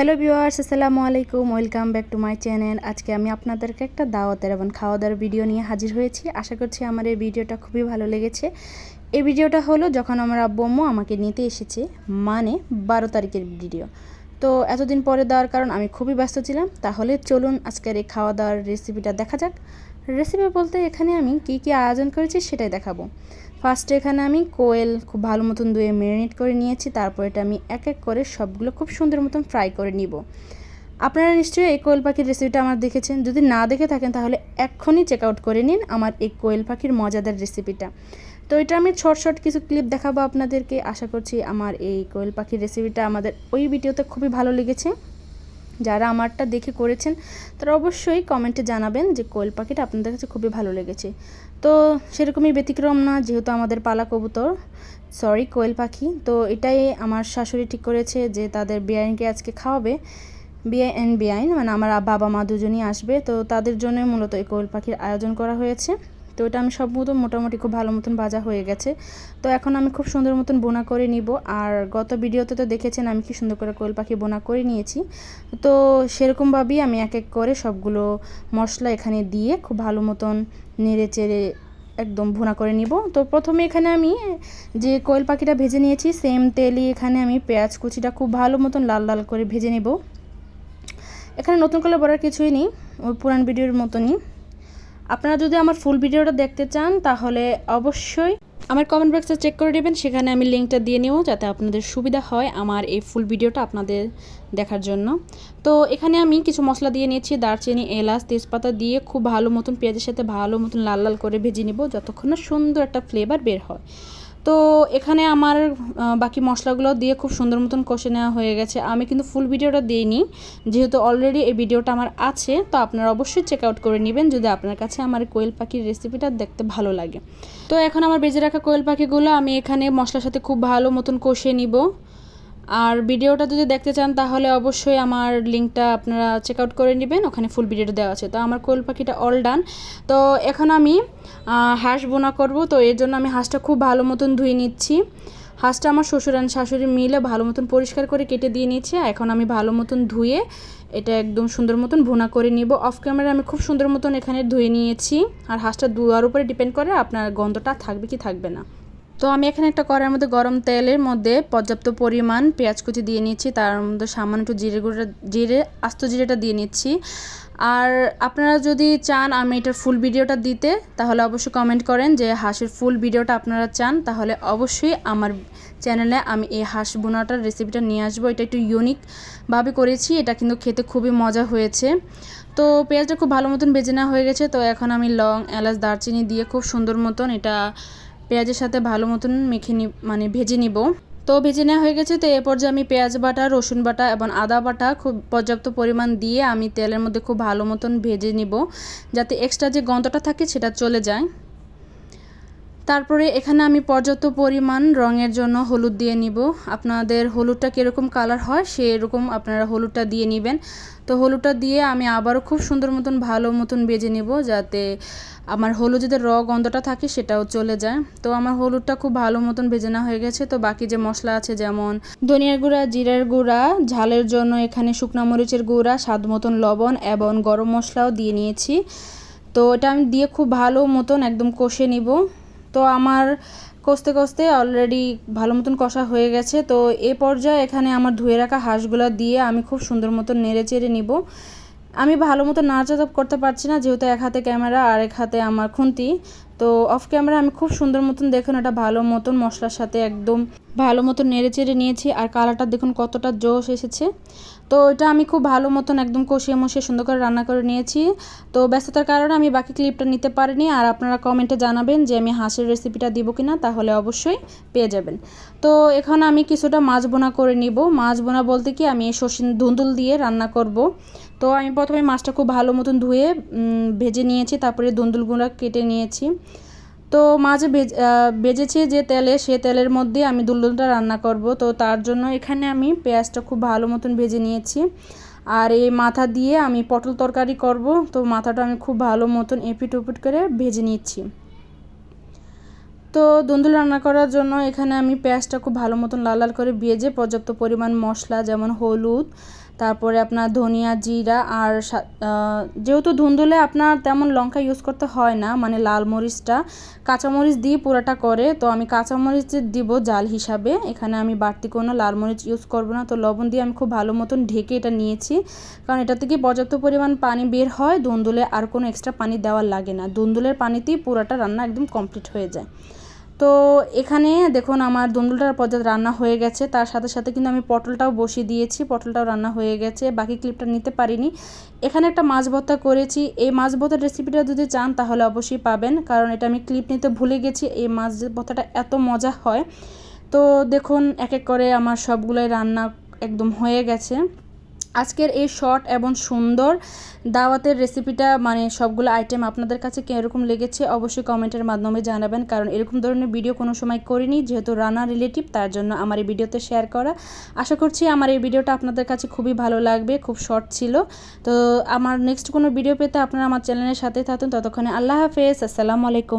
Hello viewers, আসসালামু আলাইকুম, welcome back to my channel. আজকে আমি আপনাদেরকে একটা দাওয়াতের এবং খাওয়া দাওয়ার ভিডিও নিয়ে হাজির হয়েছি। আশা করছি আমার এই ভিডিওটা খুবই ভালো লেগেছে। এই ভিডিওটা হলো যখন আমার আব্বু আমাকে নিতে এসেছে মানে বারো তারিখের ভিডিও। তো এতদিন পরে দেওয়ার কারণ আমি খুবই ব্যস্ত ছিলাম। তাহলে চলুন আজকের এই খাওয়া দাওয়ার রেসিপিটা দেখা যাক। রেসিপি বলতে এখানে আমি কি কি আয়োজন করেছি সেটাই দেখাবো। ফার্স্টে এখানে আমি কোয়েল খুব ভালো মতন ধুয়ে ম্যারিনেট করে নিয়েছি, তারপর এটা আমি এক এক করে সবগুলো খুব সুন্দর মতন ফ্রাই করে নিব। আপনারা নিশ্চয়ই এই কোয়েল পাখির রেসিপিটা আমার দেখেছেন। যদি না দেখে থাকেন তাহলে এক্ষুনি চেক আউট করে নিন আমার এই কোয়েল পাখির মজাদার রেসিপিটা তো এটা আমি ছোট ছোট কিছু ক্লিপ দেখাবো আপনাদেরকে। আশা করছি আমার এই কোয়েল পাখির রেসিপিটা আমাদের ওই ভিডিওতে খুবই ভালো লেগেছে। যারা আমারটা দেখে করেছেন, তারা অবশ্যই কমেন্টে জানাবেন যে কোয়েল পাখিটা আপনাদের কাছে খুবই ভালো লেগেছে। তো সেরকমই ব্যতিক্রম না, যেহেতু আমাদের পালা কবুতর সরি কোয়েল পাখি, তো এটাই আমার শাশুড়ি ঠিক করেছে যে তাদের বিয়াইনকে আজকে খাওয়াবে। বিয়ে অ্যান্ড বিআইন মানে আমার বাবা মা দুজনই আসবে, তো তাদের জন্য মূলত এই কোয়েল পাখির আয়োজন করা হয়েছে। তো এটা আমি সব মতো মোটামুটি খুব ভালো মতন ভাজা হয়ে গেছে। তো এখন আমি খুব সুন্দর মতন বোনা করে নিব। আর গত ভিডিওতে তো দেখেছেন আমি কি সুন্দর করে কোয়েল পাখি বোনা করে নিয়েছি। তো সেরকমভাবেই আমি এক এক করে সবগুলো মশলা এখানে দিয়ে খুব ভালো মতন নেড়ে চেড়ে একদম ভুনা করে নিব। তো প্রথমে এখানে আমি যে কোয়েল পাখিটা ভেজে নিয়েছি, সেম তেলই এখানে আমি পেঁয়াজ কুচিটা খুব ভালো মতন লাল লাল করে ভেজে নেব। এখানে নতুন করে বলার কিছুই নেই ওই পুরান ভিডিওর মতনই। আপনারা যদি আমার ফুল ভিডিওটা দেখতে চান, তাহলে অবশ্যই আমার কমেন্ট বক্সে চেক করে নেবেন। সেখানে আমি লিঙ্কটা দিয়ে নেব যাতে আপনাদের সুবিধা হয় আমার এই ফুল ভিডিওটা আপনাদের দেখার জন্য। তো এখানে আমি কিছু মশলা দিয়ে নিয়েছি, দারচিনি, এলাচ, তেজপাতা দিয়ে খুব ভালো মতন পেঁয়াজের সাথে ভালো মতন লাল লাল করে ভেজে নেব, যতক্ষণ না সুন্দর একটা ফ্লেভার বের হয়। তো এখানে আমার বাকি মশলাগুলো দিয়ে খুব সুন্দর মতন কষে নেওয়া হয়ে গেছে। আমি কিন্তু ফুল ভিডিওটা দিইনি, যেহেতু অলরেডি এই ভিডিওটা আমার আছে, তো আপনারা অবশ্যই চেক আউট করে নেবেন যদি আপনার কাছে আমার কোয়েল পাখির রেসিপিটা দেখতে ভালো লাগে। তো এখন আমার বেজে রাখা কোয়েল পাখিগুলো আমি এখানে মশলার সাথে খুব ভালো মতন কষে নিব। আর ভিডিওটা যদি দেখতে চান, তাহলে অবশ্যই আমার লিঙ্কটা আপনারা চেক আউট করে নেবেন। ওখানে ফুল ভিডিওটা দেওয়া আছে। তো আমার কোয়েল পাখিটা অল ডান তো এখন আমি হাঁস বোনা করব। তো এর জন্য আমি হাঁসটা খুব ভালো মতন ধুয়ে নিচ্ছি। হাঁসটা আমার শ্বশুর আর শাশুড়ি মিলে ভালো মতন পরিষ্কার করে কেটে দিয়ে নিচ্ছে এখন আমি ভালো মতন ধুয়ে এটা একদম সুন্দর মতন ভুনা করে নিব। অফ ক্যামেরা আমি খুব সুন্দর মতন এখানে ধুয়ে নিয়েছি। আর হাঁসটা ধোয়ার উপরে ডিপেন্ড করে আপনার গন্ধটা থাকবে কি থাকবে না। তো আমি এখানে একটা কড়াইয়ের মধ্যে গরম তেলের মধ্যে পর্যাপ্ত পরিমাণ পেঁয়াজ কুচি দিয়ে নিচ্ছি, তার মধ্যে সামান্য একটু জিরে গুঁড়া, জিরে, আস্ত জিরেটা দিয়ে নিচ্ছি। আর আপনারা যদি চান আমি এটার ফুল ভিডিওটা দিতে, তাহলে অবশ্যই কমেন্ট করেন যে হাঁসের ফুল ভিডিওটা আপনারা চান, তাহলে অবশ্যই আমার চ্যানেলে আমি এই হাঁস বোনাটার রেসিপিটা নিয়ে আসব। এটা একটু ইউনিকভাবে করেছি, এটা কিন্তু খেতে খুবই মজা হয়েছে। তো পেঁয়াজটা খুব ভালো মতন বেজে নেওয়া হয়ে গেছে, তো এখন আমি লং, এলাচ, দারচিনি দিয়ে খুব সুন্দর মতন এটা পেঁয়াজের সাথে ভালো মতন মেখে নি মানে ভেজে নিব। তো ভেজে নেওয়া হয়ে গেছে, তো এ পর্যায়ে আমি পেঁয়াজ বাটা, রসুন বাটা এবং আদা বাটা খুব পর্যাপ্ত পরিমাণ দিয়ে আমি তেলের মধ্যে খুব ভালো মতন ভেজে নিব, যাতে এক্সট্রা যে গন্ধটা থাকে সেটা চলে যায়। তারপরে এখানে আমি পর্যাপ্ত পরিমাণ রঙের জন্য হলুদ দিয়ে নিব। আপনাদের হলুদটা কীরকম কালার হয় সেরকম আপনারা হলুদটা দিয়ে নেবেন। তো হলুদটা দিয়ে আমি আবারও খুব সুন্দর মতন, ভালো মতন বেজে নিব যাতে আমার হলুদ হলুদের র গন্ধটা থাকে সেটাও চলে যায়। তো আমার হলুদটা খুব ভালো মতন ভেজে নেওয়া হয়ে গেছে। তো বাকি যে মশলা আছে যেমন ধনিয়ার গুঁড়া, জিরার গুঁড়া, ঝালের জন্য এখানে শুকনো মরিচের গুঁড়া, স্বাদ মতন লবণ এবং গরম মশলাও দিয়ে নিয়েছি। তো এটা আমি দিয়ে খুব ভালো মতন একদম কষে নিব। তো আমার কষতে কষতে অলরেডি ভালো মতন কষা হয়ে গেছে। তো এ পর্যায়ে এখানে আমার ধুয়ে রাখা হাঁসগুলো দিয়ে আমি খুব সুন্দর মতন নেড়ে চেড়ে নিব। আমি ভালো মতো নাড়াচাড়া করতে পারছি না, যেহেতু এক হাতে ক্যামেরা আর এক হাতে আমার খুন্তি। তো অফ ক্যামেরা আমি খুব সুন্দর মতন দেখুন, এটা ভালো মতন মশলার সাথে একদম ভালো মতন নেড়ে চেড়ে নিয়েছি, আর কালারটা দেখুন কতটা জোশ এসেছে। তো এটা আমি খুব ভালো মতন একদম কষিয়ে মশিয়ে সুন্দর করে রান্না করে নিয়েছি। তো ব্যস্ততার কারণে আমি বাকি ক্লিপটা নিতে পারিনি, আর আপনারা কমেন্টে জানাবেন যে আমি হাঁসের রেসিপিটা দিব কি না তাহলে অবশ্যই পেয়ে যাবেন। তো এখানে আমি কিছুটা মাছ বোনা করে নিব। মাছ বোনা বলতে কি, আমি সর্ষে ধুন্দুল দিয়ে রান্না করব। তো আমি প্রথমে মাছটা খুব ভালো মতন ধুয়ে ভেজে নিয়েছি, তারপরে দুন্দুলগুলো কেটে নিয়েছি। তো মাছ বেজেছি যে তেলে, সে তেলের মধ্যে আমি দুলদুলটা রান্না করব। তো তার জন্য এখানে আমি পেঁয়াজটা খুব ভালো মতন ভেজে নিয়েছি। আর এই মাথা দিয়ে আমি পটল তরকারি করব। তো মাথাটা আমি খুব ভালো মতন এপিট ওপিট করে ভেজে নিচ্ছি। তো দুন্দুল রান্না করার জন্য এখানে আমি পেঁয়াজটা খুব ভালো মতন লাল লাল করে ভেজে পর্যাপ্ত পরিমাণ মশলা, যেমন হলুদ তারপরে আপনার ধনিয়া জিরা আর যেহেতু ধুন্দুলে আপনার তেমন লঙ্কা ইউজ করতে হয় না মানে লাল মরিচটা, কাঁচামরিচ দিয়ে পুরাটা করে, তো আমি কাঁচামরিচ দিব জাল হিসাবে। এখানে আমি বাড়তি কোনো লাল মরিচ ইউজ করব না, তো লবণ দিয়ে আমি খুব ভালো মতন ঢেকে এটা নিয়েছি। কারণ এটা থেকে পর্যাপ্ত পরিমাণ পানি বের হয় দুন্দুলে আর কোনো এক্সট্রা পানি দেওয়ার লাগে না। দুন্দুলের পানিতেই পুরাটা রান্না একদম কমপ্লিট হয়ে যায়। তো এখানে দেখুন আমার দুন্দুলটার পর্যায়ে রান্না হয়ে গেছে। তার সাথে সাথে কিন্তু আমি পটলটাও বসিয়ে দিয়েছি, পটলটাও রান্না হয়ে গেছে। বাকি ক্লিপটা নিতে পারিনি। এখানে একটা মাছ ভর্তা করেছি। এই মাছ ভর্তার রেসিপিটা যদি চান তাহলে অবশ্যই পাবেন। কারণ এটা আমি ক্লিপ নিতে ভুলে গেছি, এই মাছ ভর্তাটা এত মজা হয়। তো দেখুন, এক এক করে আমার সবগুলোই রান্না একদম হয়ে গেছে। আজকের এই শর্ট এবং সুন্দর দাওয়াতের রেসিপিটা মানে সবগুলো আইটেম আপনাদের কাছে কীরকম লেগেছে অবশ্যই কমেন্টের মাধ্যমে জানাবেন। কারণ এরকম ধরনের ভিডিও কোনো সময় করিনি, যেহেতু রান্না রিলেটিভ তার জন্য আমার এই ভিডিওতে শেয়ার করা। আশা করছি আমার এই ভিডিওটা আপনাদের কাছে খুবই ভালো লাগবে, খুব শর্ট ছিল। তো আমার নেক্সট কোনো ভিডিও পেতে আপনারা আমার চ্যানেলের সাথে থাকুন। ততক্ষণে আল্লাহ হাফেজ, আসসালামু আলাইকুম।